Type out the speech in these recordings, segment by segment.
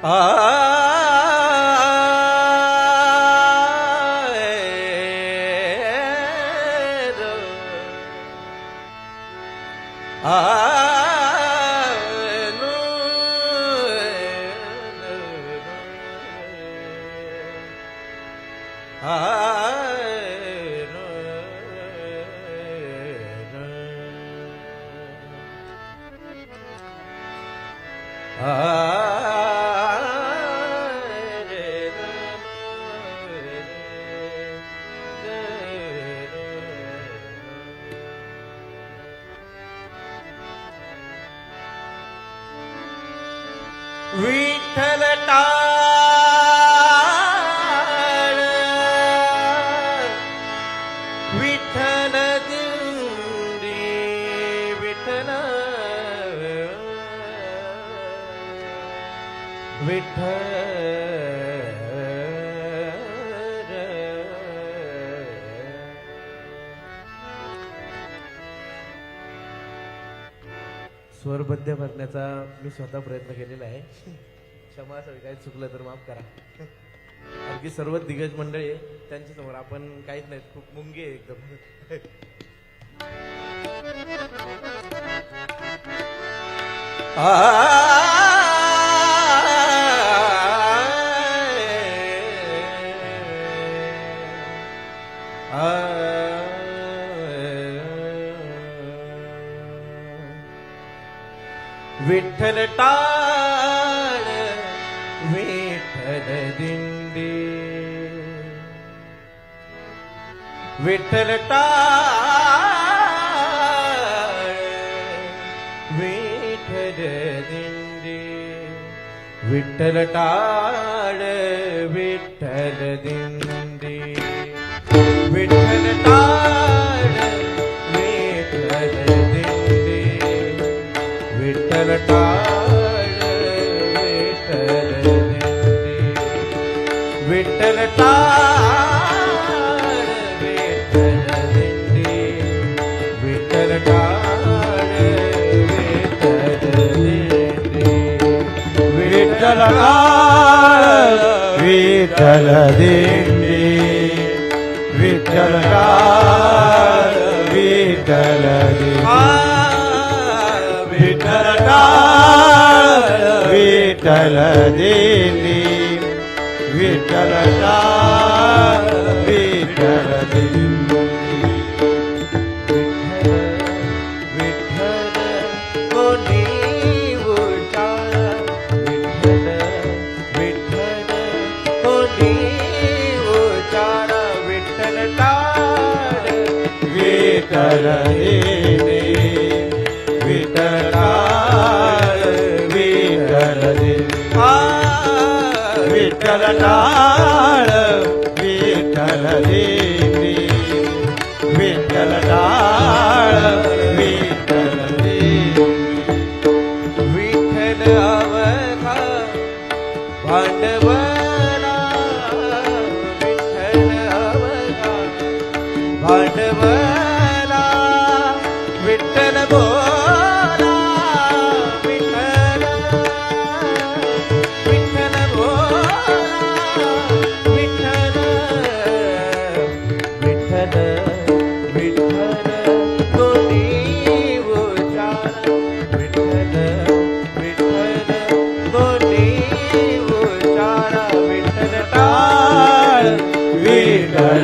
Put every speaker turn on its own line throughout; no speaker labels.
Ah uh -huh. टाळ विठ्ठल दिंडी विठ्ठल. स्वरबद्ध भरण्याचा मी स्वतः प्रयत्न केलेला आहे. क्षमा असेल काही चुकलं तर माफ करा. आणखी सर्व दिग्गज मंडळी आहे त्यांच्यासमोर आपण काहीच नाही खूप मुंगी आहे एकदम. विठ्ठल टाळ विठ्ठल दिंडी. विठ्ठल टाळ विठ्ठल दिंडी. विठ्ठल टाळ विठ्ठल दिंडी. विठ्ठल टाळ విఠల దిండి విఠల విఠల ది विठ्ठल दिंडी विठ्ठल
काळ विठ्ठल दिंडी विठ्ठल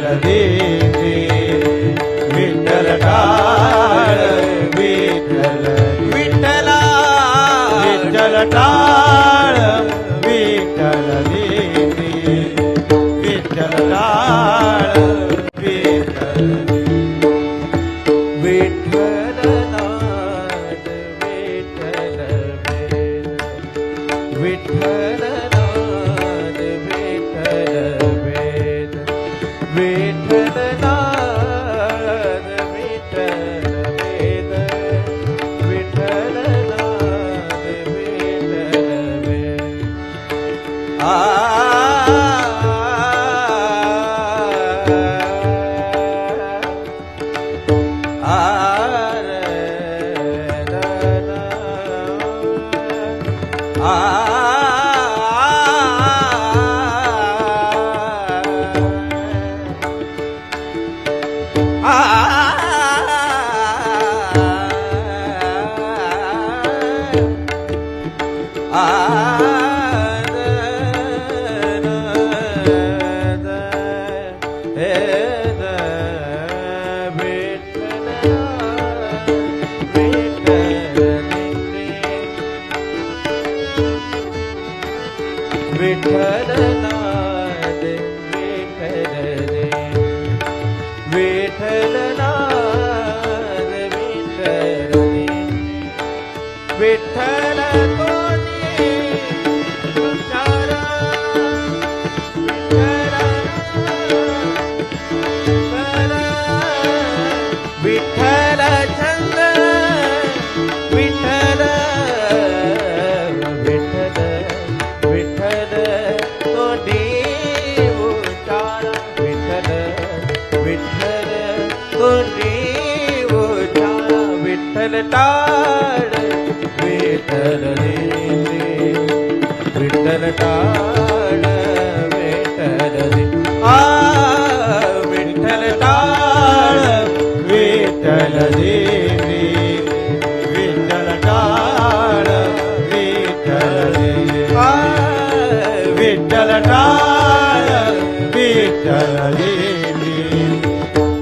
विठ्ठल दिंडी विठ्ठल
टाळ
विठ्ठल विठ्ठला विठ्ठल टाळ विठ्ठल दिंडी विठ्ठल टाळ ah விட்டட
വേട്ടരതേ വിട്ടര താഴ വേട്ടരതേ ആ വിട്ടര താഴ വേട്ടരതേ വിട്ടലടാള വിട്ടലടാള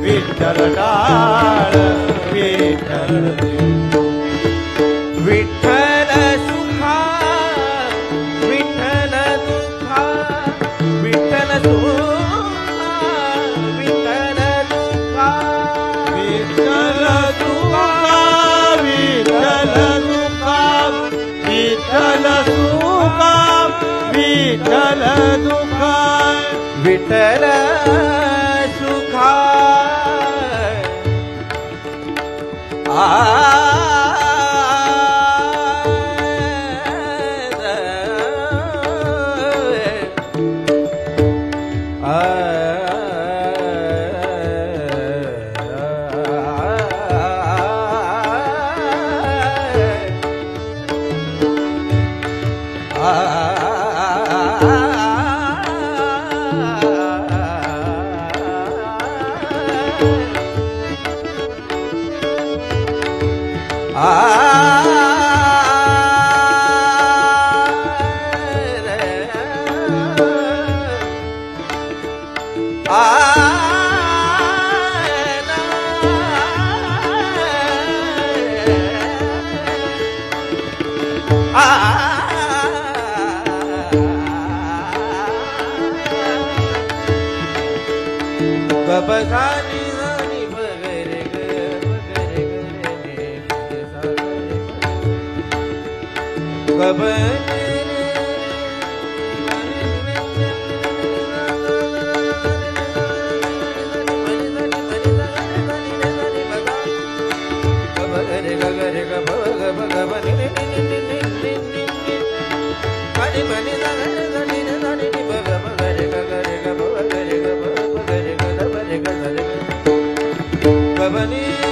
വിട്ടലടാള विठ्ठल सुखा विठ्ठल दुखा. विठ्ठल Babazani भवन Bye-bye.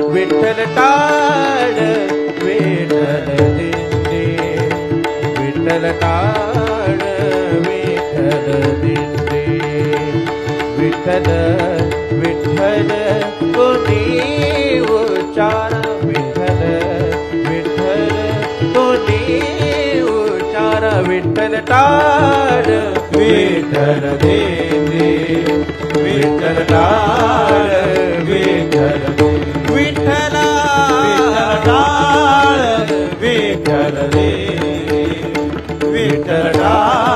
विठ्ठल टाळ
विठ्ठल दिंडे. विठ्ठल टाळ विठ्ठल दिंडे. विठ्ठल विठ्ठल
कोणी उचार विठ्ठल विठ्ठल कोणी उचार विठ्ठल टाळ विठ्ठल दिंडे. विठ्ठल टाळ विठ्ठल दिंडे.
विठला